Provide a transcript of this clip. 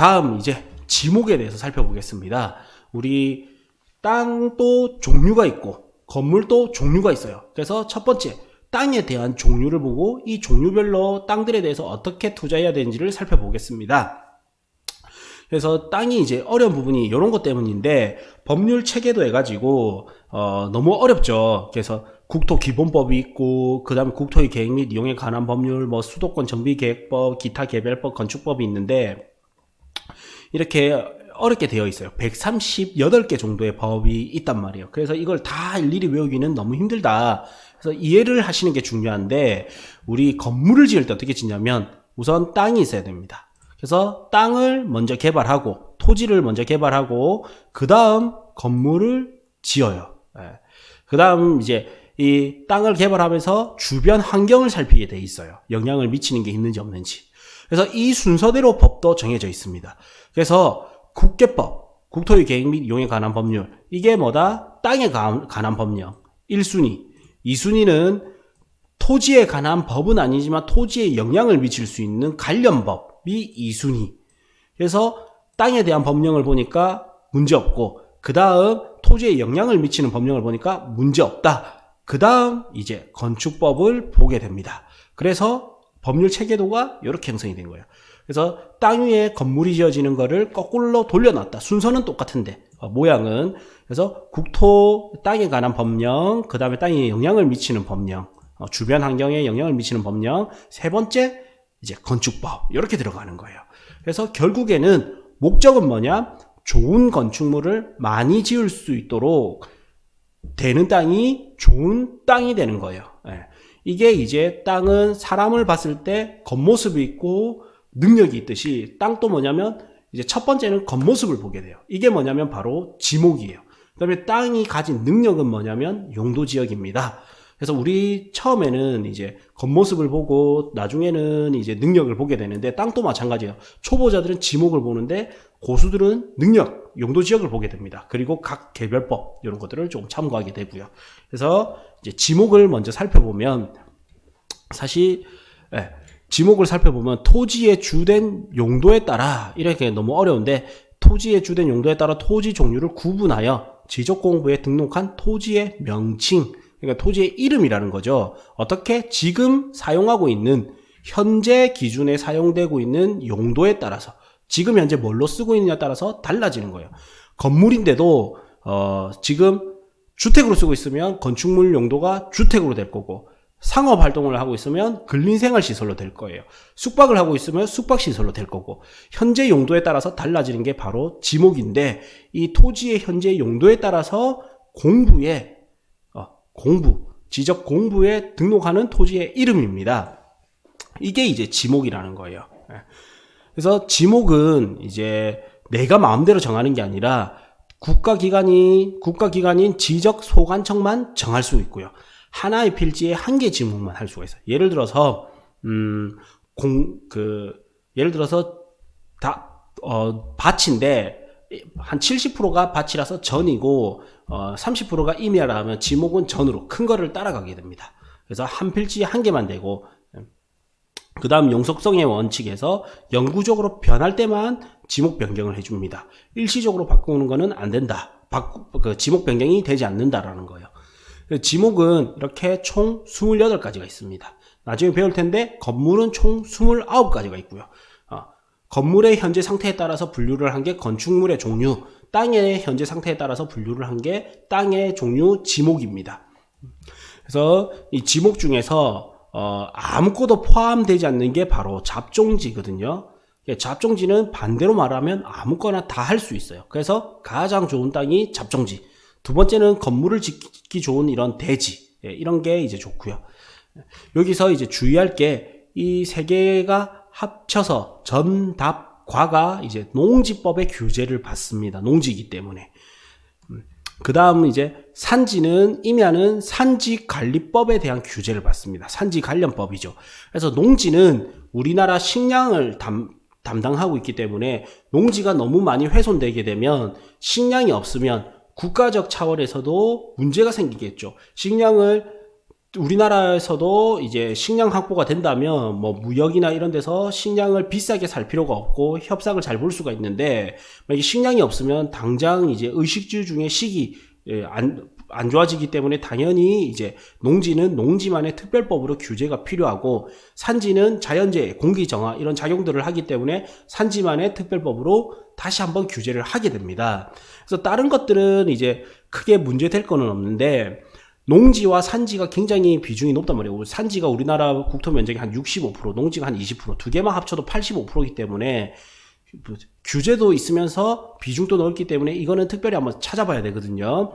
다음 이제 지목에 대해서 살펴보겠습니다. 우리 땅도 종류가 있고 건물도 종류가 있어요. 그래서 첫 번째 땅에 대한 종류를 보고 이 종류별로 땅들에 대해서 어떻게 투자해야 되는지를 살펴보겠습니다. 그래서 땅이 이제 어려운 부분이 이런 것 때문인데 법률 체계도 해가지고 어, 너무 어렵죠. 그래서 국토 기본법이 있고 그다음에 국토의 계획 및 이용에 관한 법률, 뭐 수도권 정비 계획법, 기타 개별법, 건축법이 있는데 이렇게 어렵게 되어 있어요. 138개 정도의 법이 있단 말이에요. 그래서 이걸 다 일일이 외우기는 너무 힘들다. 그래서 이해를 하시는 게 중요한데 우리 건물을 지을 때 어떻게 짓냐면 우선 땅이 있어야 됩니다. 그래서 땅을 먼저 개발하고 토지를 먼저 개발하고 그 다음 건물을 지어요. 그 다음 이제 이 땅을 개발하면서 주변 환경을 살피게 돼 있어요. 영향을 미치는 게 있는지 없는지. 그래서 이 순서대로 법도 정해져 있습니다. 그래서 국계법, 국토의 계획 및 이용에 관한 법률, 이게 뭐다? 땅에 관- 관한 법령. 1순위. 2순위는 토지에 관한 법은 아니지만 토지에 영향을 미칠 수 있는 관련법이 2순위. 그래서 땅에 대한 법령을 보니까 문제 없고, 그 다음 토지에 영향을 미치는 법령을 보니까 문제 없다. 그 다음 이제 건축법을 보게 됩니다. 그래서 법률 체계도가 이렇게 형성이 된 거예요. 그래서 땅 위에 건물이 지어지는 거를 거꾸로 돌려놨다. 순서는 똑같은데 어, 모양은 그래서 국토 땅에 관한 법령, 그 다음에 땅에 영향을 미치는 법령, 어, 주변 환경에 영향을 미치는 법령, 세 번째 이제 건축법 이렇게 들어가는 거예요. 그래서 결국에는 목적은 뭐냐? 좋은 건축물을 많이 지을 수 있도록 되는 땅이 좋은 땅이 되는 거예요. 예. 이게 이제 땅은 사람을 봤을 때 겉모습이 있고 능력이 있듯이 땅도 뭐냐면 이제 첫 번째는 겉모습을 보게 돼요. 이게 뭐냐면 바로 지목이에요. 그 다음에 땅이 가진 능력은 뭐냐면 용도 지역입니다. 그래서 우리 처음에는 이제 겉모습을 보고 나중에는 이제 능력을 보게 되는데 땅도 마찬가지예요. 초보자들은 지목을 보는데 고수들은 능력, 용도 지역을 보게 됩니다. 그리고 각 개별법 이런 것들을 좀 참고하게 되고요. 그래서 이제 지목을 먼저 살펴보면 사실 예, 지목을 살펴보면 토지의 주된 용도에 따라 이렇게 너무 어려운데 토지의 주된 용도에 따라 토지 종류를 구분하여 지적공부에 등록한 토지의 명칭 그러니까 토지의 이름이라는 거죠. 어떻게 지금 사용하고 있는 현재 기준에 사용되고 있는 용도에 따라서 지금 현재 뭘로 쓰고 있느냐에 따라서 달라지는 거예요. 건물인데도 어, 지금 주택으로 쓰고 있으면 건축물 용도가 주택으로 될 거고 상업 활동을 하고 있으면 근린생활 시설로 될 거예요. 숙박을 하고 있으면 숙박 시설로 될 거고 현재 용도에 따라서 달라지는 게 바로 지목인데 이 토지의 현재 용도에 따라서 공부에 어, 공부 지적 공부에 등록하는 토지의 이름입니다. 이게 이제 지목이라는 거예요. 예. 그래서 지목은 이제 내가 마음대로 정하는 게 아니라 국가기관이 국가기관인 지적 소관청만 정할 수 있고요. 하나의 필지에 한 개 지목만 할 수가 있어요. 예를 들어서 음 공 그 예를 들어서 다 어 밭인데 한 70%가 밭이라서 전이고 어 30%가 임야라 하면 지목은 전으로 큰 거를 따라가게 됩니다. 그래서 한 필지에 한 개만 되고 그 다음 용속성의 원칙에서 영구적으로 변할 때만 지목 변경을 해줍니다. 일시적으로 바꾸는 거는 안 된다. 바꾸, 그 지목 변경이 되지 않는다라는 거예요. 지목은 이렇게 총 28가지가 있습니다. 나중에 배울 텐데 건물은 총 29가지가 있고요. 어, 건물의 현재 상태에 따라서 분류를 한 게 건축물의 종류, 땅의 현재 상태에 따라서 분류를 한 게 땅의 종류 지목입니다. 그래서 이 지목 중에서 어, 아무것도 포함되지 않는 게 바로 잡종지거든요. 잡종지는 반대로 말하면 아무거나 다 할 수 있어요. 그래서 가장 좋은 땅이 잡종지. 두 번째는 건물을 짓기 좋은 이런 대지. 예, 이런 게 이제 좋고요. 여기서 이제 주의할 게 이 세 개가 합쳐서 전, 답, 과가 이제 농지법의 규제를 받습니다. 농지이기 때문에. 그 다음 이제 산지는 임야는 산지 관리법에 대한 규제를 받습니다. 산지 관련법이죠. 그래서 농지는 우리나라 식량을 담, 담당하고 있기 때문에 농지가 너무 많이 훼손되게 되면 식량이 없으면 국가적 차원에서도 문제가 생기겠죠. 식량을 우리나라에서도 이제 식량 확보가 된다면 뭐 무역이나 이런 데서 식량을 비싸게 살 필요가 없고 협상을 잘 볼 수가 있는데 만약에 식량이 없으면 당장 이제 의식주 중에 식이 예, 안, 안 좋아지기 때문에 당연히 이제 농지는 농지만의 특별법으로 규제가 필요하고 산지는 자연재해, 공기 정화 이런 작용들을 하기 때문에 산지만의 특별법으로 다시 한번 규제를 하게 됩니다. 그래서 다른 것들은 이제 크게 문제될 거는 없는데 농지와 산지가 굉장히 비중이 높단 말이에요. 산지가 우리나라 국토 면적의 한 65%, 농지가 한 20%, 두 개만 합쳐도 85%이기 때문에 규제도 있으면서 비중도 넓기 때문에 이거는 특별히 한번 찾아봐야 되거든요.